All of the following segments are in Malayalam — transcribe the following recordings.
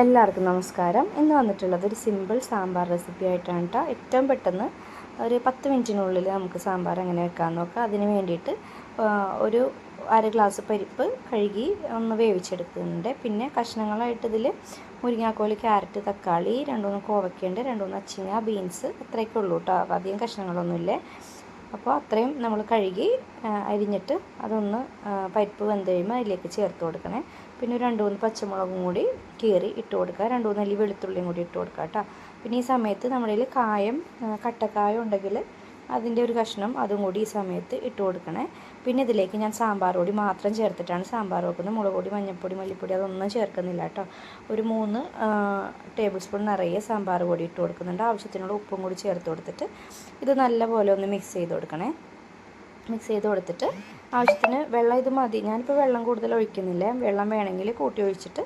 എല്ലാവർക്കും നമസ്കാരം. ഇന്ന് വന്നിട്ടുള്ളത് ഒരു സിമ്പിൾ സാമ്പാർ റെസിപ്പി ആയിട്ടാണ് കേട്ടോ ഏറ്റവും പെട്ടെന്ന് ഒരു പത്ത് മിനിറ്റിനുള്ളിൽ നമുക്ക് സാമ്പാർ എങ്ങനെ വെക്കാൻ നോക്കാം. അതിന് വേണ്ടിയിട്ട് ഒരു അര ഗ്ലാസ് പരിപ്പ് കഴുകി ഒന്ന് വേവിച്ചെടുക്കുന്നുണ്ട്. പിന്നെ കഷ്ണങ്ങളായിട്ട് ഇതിൽ മുരിങ്ങാക്കോൽ ക്യാരറ്റ് തക്കാളി രണ്ടുമൂന്ന് കോവയ്ക്കുണ്ട് രണ്ടുമൂന്ന് അച്ചിങ്ങ ബീൻസ് അത്രയൊക്കെ ഉള്ളൂ കേട്ടോ അപ്പോൾ അധികം കഷ്ണങ്ങളൊന്നുമില്ലേ? അപ്പോൾ അത്രയും നമ്മൾ കഴുകി അരിഞ്ഞിട്ട് അതൊന്ന് പരിപ്പ് വെന്ത് കഴിയുമ്പോൾ അതിലേക്ക് ചേർത്ത് കൊടുക്കണേ. പിന്നെ ഒരു രണ്ട് മൂന്ന് പച്ചമുളകും കൂടി കീറി ഇട്ട് കൊടുക്കുക. രണ്ട് മൂന്ന് അല്ലി വെളുത്തുള്ളിയും കൂടി ഇട്ട് കൊടുക്കുക കേട്ടോ. പിന്നെ ഈ സമയത്ത് നമ്മുടെ കയ്യിൽ കായം കട്ടക്കായം ഉണ്ടെങ്കിൽ അതിന്റെ ഒരു കഷ്ണം അതും കൂടി ഈ സമയത്ത് ഇട്ട് കൊടുക്കണേ. പിന്നെ ഇതിലേക്ക് ഞാൻ സാമ്പാർ പൊടി മാത്രം ചേർത്തിട്ടാണ് സാമ്പാർ വെക്കുന്നത്. മുളക് പൊടി മഞ്ഞൾപ്പൊടി മല്ലിപ്പൊടി അതൊന്നും ചേർക്കുന്നില്ല കേട്ടോ. ഒരു മൂന്ന് ടേബിൾ സ്പൂൺ നിറയെ സാമ്പാർ പൊടി ഇട്ട് കൊടുക്കുന്നുണ്ട്. ആവശ്യത്തിനുള്ള ഉപ്പും കൂടി ചേർത്ത് കൊടുത്തിട്ട് ഇത് നല്ലപോലെ ഒന്ന് മിക്സ് ചെയ്ത് കൊടുക്കണേ. മിക്സ് ചെയ്ത് കൊടുത്തിട്ട് ആവശ്യത്തിന് വെള്ളം ഇത് മതി. ഞാനിപ്പോൾ വെള്ളം കൂടുതൽ ഒഴിക്കുന്നില്ല. വെള്ളം വേണമെങ്കിൽ കൂട്ടി ഒഴിച്ചിട്ട്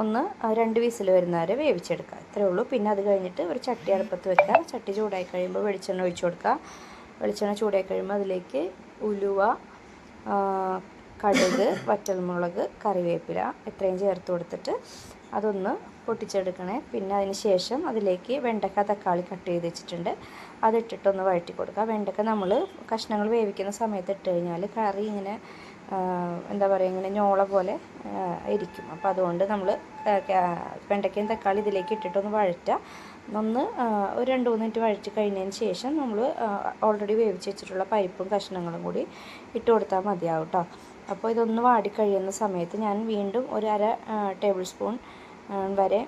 ഒന്ന് രണ്ട് വിസിൽ വരുന്നവരെ വേവിച്ചെടുക്കുക. ഇത്രയേ ഉള്ളൂ. പിന്നെ അത് കഴിഞ്ഞിട്ട് ഒരു ചട്ടി അടുപ്പത്ത് വെക്കുക. ചട്ടി ചൂടായി കഴിയുമ്പോൾ വെളിച്ചെണ്ണ ഒഴിച്ചു കൊടുക്കുക. വെളിച്ചെണ്ണ ചൂടായി കഴിയുമ്പോൾ അതിലേക്ക് ഉലുവ കടുക് വറ്റൽമുളക് കറിവേപ്പില ഇത്രയും ചേർത്ത് കൊടുത്തിട്ട് അതൊന്ന് പൊട്ടിച്ചെടുക്കണേ. പിന്നെ അതിന് ശേഷം അതിലേക്ക് വെണ്ടക്ക തക്കാളി കട്ട് ചെയ്ത് വെച്ചിട്ടുണ്ട്. അതിട്ടിട്ടൊന്ന് വഴറ്റി കൊടുക്കുക. വെണ്ടക്ക നമ്മൾ കഷ്ണങ്ങൾ വേവിക്കുന്ന സമയത്ത് ഇട്ട് കഴിഞ്ഞാൽ കറി ഇങ്ങനെ എന്താ പറയുക ഇങ്ങനെ ഞോള പോലെ ഇരിക്കും. അപ്പോൾ അതുകൊണ്ട് നമ്മൾ വെണ്ടയ്ക്കയും തക്കാളി ഇതിലേക്ക് ഇട്ടിട്ടൊന്ന് വഴറ്റുക. ഒന്ന് ഒരു രണ്ട് മൂന്ന് മിനിറ്റ് വഴറ്റി കഴിഞ്ഞതിന് ശേഷം നമ്മൾ ഓൾറെഡി വേവിച്ച് വെച്ചിട്ടുള്ള പരിപ്പും കഷ്ണങ്ങളും കൂടി ഇട്ട് കൊടുത്താൽ മതിയാവും കേട്ടോ അപ്പോൾ ഇതൊന്ന് വാടി കഴിയുന്ന സമയത്ത് ഞാൻ വീണ്ടും ഒരു അര ടേബിൾ സ്പൂൺ വരെ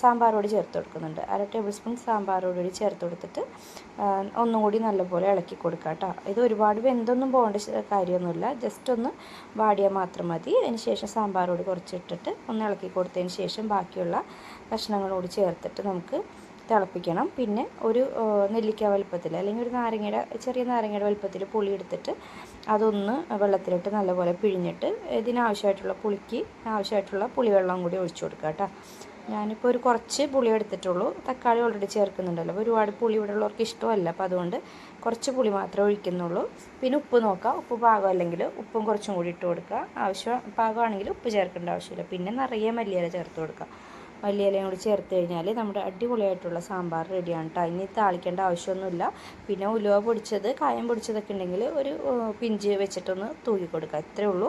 സാമ്പാർ പൊടി ചേർത്ത് കൊടുക്കുന്നുണ്ട്. അര ടേബിൾ സ്പൂൺ സാമ്പാർ പൊടി ചേർത്ത് കൊടുത്തിട്ട് ഒന്നുകൂടി ഒന്നും കൂടി നല്ലപോലെ ഇളക്കി കൊടുക്കുക കേട്ടോ ഇത് ഒരുപാട് വെന്തൊന്നും പോകേണ്ട കാര്യമൊന്നുമില്ല. ജസ്റ്റ് ഒന്ന് വാടിയാൽ മാത്രം മതി. അതിന് ശേഷം സാമ്പാർ പൊടി കുറച്ചിട്ടിട്ട് ഒന്ന് ഇളക്കി കൊടുത്തതിന് ശേഷം ബാക്കിയുള്ള കഷ്ണങ്ങളോട് ചേർത്തിട്ട് നമുക്ക് തിളപ്പിക്കണം. പിന്നെ ഒരു നെല്ലിക്ക വലുപ്പത്തിൽ അല്ലെങ്കിൽ ഒരു നാരങ്ങയുടെ ചെറിയ നാരങ്ങയുടെ വലുപ്പത്തിൽ പുളി എടുത്തിട്ട് അതൊന്ന് വെള്ളത്തിലിട്ട് നല്ലപോലെ പിഴിഞ്ഞിട്ട് ഇതിനാവശ്യമായിട്ടുള്ള പുളിക്ക് ആവശ്യമായിട്ടുള്ള പുളിവെള്ളം കൂടി ഒഴിച്ചു കൊടുക്കുക കേട്ടോ ഞാനിപ്പോൾ ഒരു കുറച്ച് പുളി എടുത്തിട്ടുള്ളൂ. തക്കാളി ഓൾറെഡി ചേർക്കുന്നുണ്ടല്ലോ. അപ്പോൾ ഒരുപാട് പുളി ഇവിടെ ഉള്ളവർക്ക് ഇഷ്ടമല്ല. അപ്പോൾ അതുകൊണ്ട് കുറച്ച് പുളി മാത്രമേ ഒഴിക്കുന്നുള്ളൂ. പിന്നെ ഉപ്പ് നോക്കുക ഉപ്പ് പാകമല്ലെങ്കിൽ ഉപ്പും കുറച്ചും കൂടി ഇട്ട് കൊടുക്കുക. ആവശ്യം പാകമാണെങ്കിൽ ഉപ്പ് ചേർക്കേണ്ട ആവശ്യമില്ല. പിന്നെ നിറയെ മല്ലിയില ചേർത്ത് കൊടുക്കുക. മല്ലിയിലയും കൂടി ചേർത്ത് കഴിഞ്ഞാൽ നമ്മുടെ അടിപൊളിയായിട്ടുള്ള സാമ്പാർ റെഡിയാണ് കേട്ടോ ഇനി താളിക്കേണ്ട ആവശ്യമൊന്നുമില്ല. പിന്നെ ഉലുവ പൊടിച്ചത് കായം പൊടിച്ചതൊക്കെ ഉണ്ടെങ്കിൽ ഒരു പിഞ്ച് വെച്ചിട്ടൊന്ന് തൂക്കി കൊടുക്കുക. ഇത്രയേ ഉള്ളൂ.